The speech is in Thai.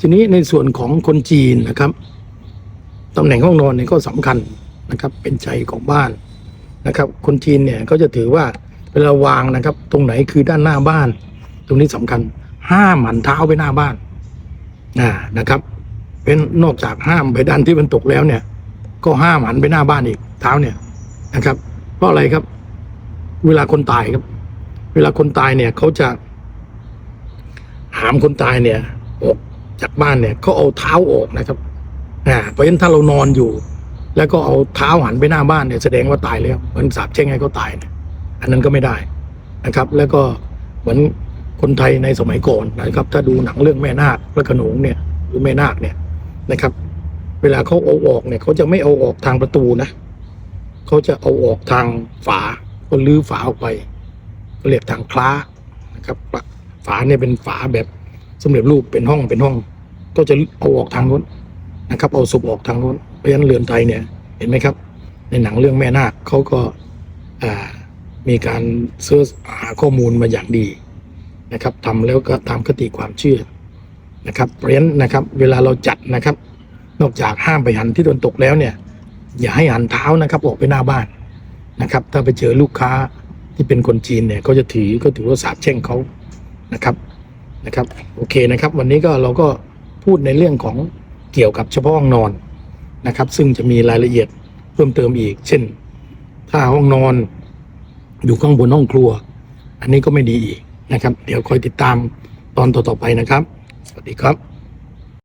ทีนี้ในส่วนของคนจีนนะครับตำแหน่งห้องนอนเนี่ยก็สำคัญนะครับ เป็นใจของบ้านนะครับ คนจีนเนี่ยก็จะถือว่าเวลาวางนะครับ ตรงไหนคือด้านหน้าบ้าน ตรงนี้สำคัญ ห้ามหันเท้าไปหน้าบ้านอ่านะครับเป็นนอกจากห้ามไปด้านที่มันตกแล้วเนี่ย ก็ห้ามหันไปหน้าบ้านอีกเท้าเนี่ยนะครับ เพราะอะไรครับ เวลาคนตายครับ เวลาคนตายเนี่ยเขาจะหามคนตายเนี่ยออก จากบ้านเนี่ยเขาเอาเท้าออกนะครับ อ่า เพราะฉะนั้นถ้าเรานอนอยู่ แล้วก็เอาเท้าหันไปหน้าบ้านเนี่ยแสดงว่าตายแล้วเหมือนสาบแช่งให้เขาตายเนี่ยอันนั้นก็ไม่ได้นะครับ แล้วก็เหมือนคนไทยในสมัยก่อนนะครับ ถ้าดูหนังเรื่องแม่นาคพระขนงเนี่ยหรือแม่นาคเนี่ยนะครับ เวลาเขาเอาออกเนี่ยเขาจะไม่เอาออกทางประตูนะเขาจะเอาออกทางฝาก็ลื้อฝาออกไปเรียกทางคล้านะครับฝาเนี่ยเป็นฝาแบบ สำเร็จรูปเป็นห้องเป็นห้อง ก็จะเอาออกทางนู้นนะครับ เอาศพออกทางนู้นเพราะฉะนั้นเรือนไทยเนี่ยเห็นไหมครับ ในหนังเรื่องแม่นาคเขาก็มีการเสิร์ชหาข้อมูลมาอย่างดีนะครับทำแล้วก็ตามคติความเชื่อนะครับเพราะฉะนั้นนะครับ เวลาเราจัดนะครับ นอกจากห้ามไปหันที่ตะวันตกแล้วเนี่ย อย่าให้หันเท้านะครับออกไปหน้าบ้านนะครับ ถ้าไปเจอลูกค้าที่เป็นคนจีนเนี่ยก็จะถือก็ถือว่าสาบแช่งเขานะครับ นะครับโอเคนะครับ วันนี้ก็เราก็พูดในเรื่องของเกี่ยวกับเฉพาะห้องนอนนะครับ ซึ่งจะมีรายละเอียดเพิ่มเติมอีก เช่น ถ้าห้องนอนอยู่ข้างบนห้องครัว อันนี้ก็ไม่ดีอีกนะครับ เดี๋ยวคอยติดตามตอนต่อๆไปนะครับ สวัสดีครับ